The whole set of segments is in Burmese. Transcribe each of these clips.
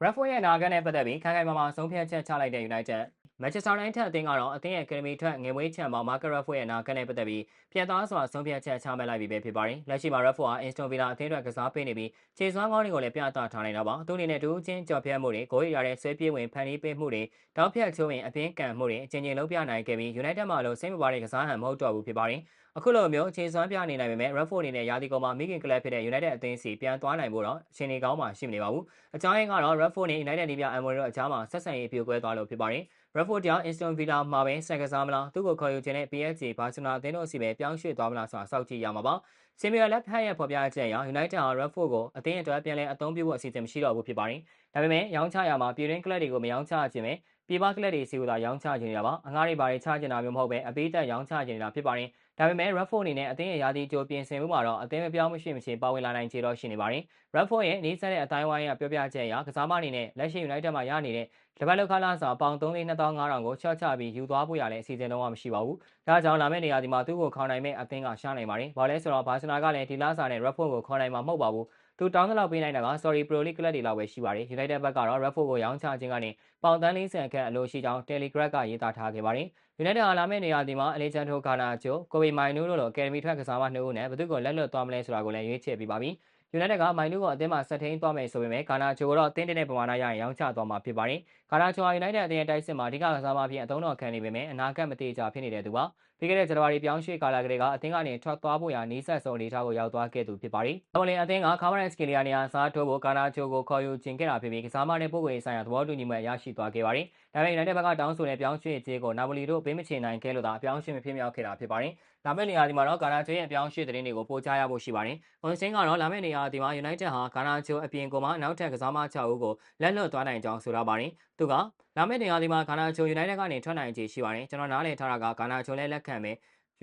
Bradford ရဲ့အနာဂတ်နဲ့ပတ်သက်ပြီးခိုင်ခိုင်မာမာဆုံးဖြတ်ချက်ချလိုက်တဲ့ United Manchester United အသင်းကတော့အသင်းရဲ့ Academy ထွက်ငွေမွေးချန်ပေါင်း Marcus Rashford ရဲ့အနာဂတ်နဲ့ပတ်သက်ပြီးပြန်သားစွာဆုံးဖြတ်ချက်ချမှတ်လိုက်ပြီပဲဖြစ်ပါတယ်။လက်ရှိမှာ Rashford ဟာ Aston Villa အသင်းအတွက်ကစားပေးနေပြီးခြေစွမ်းကောင်းတွေကိုလည်းပြသထားနေတာပါ။သူအနေနဲ့ဒူးချင်းကြော်ဖြတ်မှုတွေ၊ဂိုးရရတဲ့ဆွဲပြေးဝင်ဖန်တီးပေးမှုတွေတောက်ဖြတ်ချိုးဝင်အပြင်းကန်မှုတွေအချင်းချင်းလုံးပြနိုင်ခဲ့ပြီး United မှာလို့စိတ်မပါတဲ့ကစားဟန်မဟုတ်တော့ဘူးဖြစ်ပါတယ်။ အခုလိုမျိုးအခြေစွမ်းပြနေနိုင်ပေမဲ့ Rashford အနေနဲ့ရာသီကုန်မှာမိခင်ကလပ်ဖြစ်တဲ့ United အသင်းစီပြန်သွားနိုင်ဖို့တော့အခြေအနေကောင်းမှရှိမနေပါဘူး။အကြောင်းရင်းကတော့ Rashford နဲ့ United နီးပြ Amorim တို့အကြားမှာဆက်ဆံရေးပြိုကွဲသွားလို့ဖြစ်ပါတယ်။ Rashford ကြောင့် Aston Villa မှာပဲဆက်ကစားမလားသူ့ကိုခေါ်ယူခြင်းနဲ့ PSG ဘာစီလိုနာအသင်းတို့အစီပဲပြောင်းရွှေ့သွားမလားဆိုတာစောင့်ကြည့်ရမှာပါ။ Samuel Lampard ရဲ့ဖော်ပြချက်အရ United ဟာ Rashford ကိုအသင်းအတွက်ပြန်လည်အသုံးပြုဖို့အစီအစဉ်မရှိတော့ဘူးဖြစ်ပါတယ်။ ဒါပေမဲ့ရောင်းချရမှာပြည်တွင်းကလပ်တွေကိုမရောင်းချခြင်းပဲပြည်ပကလပ်တွေစီကသာရောင်းချခြင်းနေတာပါ။အငှားတွေဘာတွေချခြင်းတာမျိုးမဟုတ်ပဲအပိသက်ရောင်းချခြင်းနေတာဖြစ်ပါတယ်။ဒါပေမဲ့ Rashford အနေနဲ့အသင်းရဲ့ရာသီကြိုပြင်ဆင်မှုမှာတော့အသင်းမပြောင်းမရှိမရှိပါဝင်လာနိုင်ခြေတော့ရှိနေပါတယ်။ Rashford ရဲ့နေဆက်တဲ့အတိုင်းဝိုင်းရပြောပြချက်အရကစားမအနေနဲ့လက်ရှိ United မှာရနေတဲ့တပတ်လောက်ခလာစာပေါင်3,2500ကိုချော့ချပြီးယူသွားဖို့ရလည်းအစီအစဉ်တော့မရှိပါဘူး။ဒါကြောင့်လာမယ့်နေရာဒီမှာသူ့ကိုခေါ်နိုင်မဲ့အသင်းကရှားနိုင်ပါတယ်။ဘာလဲဆိုတော့ဘာစီနာကလည်းဒီလစာနဲ့ Rashford ကိုခေါ်နိုင်မှာမဟုတ်ပါဘူး။ သူတောင်းသလောက်ပေးနိုင်တာက Sorry Pro League ကလပ်တွေလောက်ပဲရှိပါတယ်။ United ဘက်ကတော့ Rashford ကိုရောင်းချခြင်းကနေပေါင်တန်း40ခန့်အလိုရှိကြောင်း Telegraph ကရေးသားထားခဲ့ပါတယ်။ United ဟာလာမယ့်နေရာဒီမှာ Alejandro Garnacho, Kobe Mainoo တို့လို Academy ထွက်ကစားမနှစ်ဦးနဲ့ဘယ်သူ့ကိုလက်လွတ်သွားမလဲဆိုတာကိုလည်းရွေးချယ်ပြီးပါပြီ။ United ကမိုင်နူးကိုအသင်းမှာဆက်ထိန်သွားမယ်ဆိုပေမဲ့ဂါနာချိုကိုတော့အသင်းတင်တဲ့ပမာဏရရင်ရောင်းချသွားမှာဖြစ်ပါတယ်။ဂါနာချိုဟာ United အသင်းရဲ့တိုက်စစ်မှာအဓိကကစားမအဖြစ်အသုံးတော်ခံနေပေမဲ့အနာဂတ်မသေးကြဖြစ်နေတဲ့သူပါ။ပြီးခဲ့တဲ့ဇန်နဝါရီပြောင်းရွှေ့ကာလကလေးကအသင်းကနေထွက်သွားဖို့ရာနီးစပ်ဆုံးအနေအထားကိုရောက်သွားခဲ့သူဖြစ်ပါတယ်။အမလင်အသင်းကကာမရန်စကီလီယာနေရာစားထိုးဖို့ဂါနာချိုကိုခေါ်ယူခြင်းခဲ့တာဖြစ်ပြီးကစားမနဲ့ပုဂ္ဂိုလ်ရေးဆိုင်ရာသဘောတူညီမှုရရှိသွားခဲ့ပါတယ်။ ဒါပေမဲ့ United ဘက်ကတောင်းဆိုတဲ့ပြောင်းရွှေ့ခြင်းကိုနာပိုလီတို့ပေးမချေနိုင်ခဲ့လို့သာအပြောင်းရွှေ့မဖြစ်မြောက်ခဲ့တာဖြစ်ပါတယ်။လာမယ့်နေရာဒီမှာတော့ဂါနာချိုရဲ့အပြောင်းရွှေ့သတင်းတွေကိုပို့ချရဖို့ရှိပါတယ်။ဝန်စင်းကတော့လာမယ့်နေရာဒီမှာ United ဟာဂါနာချိုအပြင်ကိုမှနောက်ထပ်ကစားမ6ဦးကိုလက်လွတ်သွားနိုင်ကြောင်းဆိုထားပါတယ်။သူကလာမယ့်နေရာဒီမှာဂါနာချို United ကနေထွက်နိုင်ခြေရှိပါတယ်။ကျွန်တော်နားလည်ထားတာကဂါနာချိုလည်းလက်ခံမယ်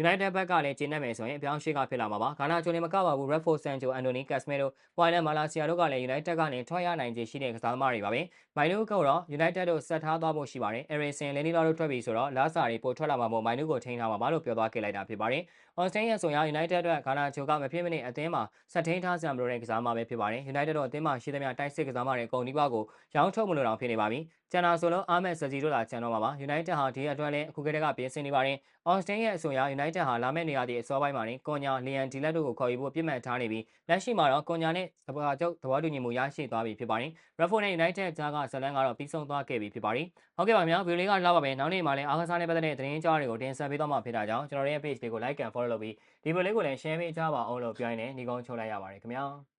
United ဘက်ကလည်းကျင်းနေမယ်ဆိုရင်အပြောင်းရွှေ့ကဖြစ်လာမှာပါ။ဂါနာချိုနေမကပါဘူး Redford Sancho, Anthony Casemiro, Willian Malaysia တို့ကလည်း United ကနေထွက်ရနိုင်ခြေရှိတဲ့ကစားသမားတွေပါပဲ။မိုင်နူးကတော့ United တို့ဆက်ထားသွားဖို့ရှိပါတယ်။ Eriksen, Lindelof တို့ထွက်ပြီဆိုတော့လာစာတွေပိုထွက်လာမှာမို့မိုင်နူးကိုထိန်းထားမှာပါလို့ပြောသွားခဲ့လိုက်တာဖြစ်ပါတယ်။ Austin ရဲ့ဆိုရင် United အတွက်ဂါနာချိုကမဖြစ်မနေအသင်းမှာဆက်ထိန်းထားစရာမလိုတဲ့ကစားသမားပဲဖြစ်ပါတယ်။ United တို့အသင်းမှာရှိသမျှတိုက်စစ်ကစားသမားတွေအကုန်ဒီဘကိုရောင်းထုတ်မလို့တောင်ဖြစ်နေပါပြီ။ ကျန်တာဆိုလို့အာမက်ဆဂျီတို့လာကျန်တော့မှာပါ။ United ဟာဒီအတွက်လည်းအခုကတည်းကပြင်ဆင်နေပါတယ်။ Austin ရဲ့အဆိုအရ United ဟာလာမယ့်နေရာဒီအစောပိုင်းမှာနေကွန်ညာလီယန်ဒီလက်တို့ကိုခေါ်ယူဖို့ပြစ်မှတ်ထားနေပြီးလက်ရှိမှာတော့ကွန်ညာနဲ့သဘာကျုပ်သဘောတူညီမှုရရှိသွားပြီဖြစ်ပါတယ်။ Redford နဲ့ United ကြားကဇလန်ကတော့ပြီးဆုံးသွားခဲ့ပြီဖြစ်ပါတယ်။ဟုတ်ကဲ့ပါဗျာဗီဒီယိုလေးကလောက်ပါပဲနောက်နေ့မှာလည်းအားကစားနဲ့ပတ်သက်တဲ့သတင်းကြားတွေကိုတင်ဆက်ပေးသွားမှာဖြစ်တာကြောင့်ကျွန်တော်ရဲ့ page လေးကို like and follow လုပ်ပြီးဒီဗီဒီယိုလေးကိုလည်း share ပေးကြပါအောင်လို့ပြောရင်းနဲ့ညီကုန်းချုပ်လိုက်ရပါတယ်ခင်ဗျာ။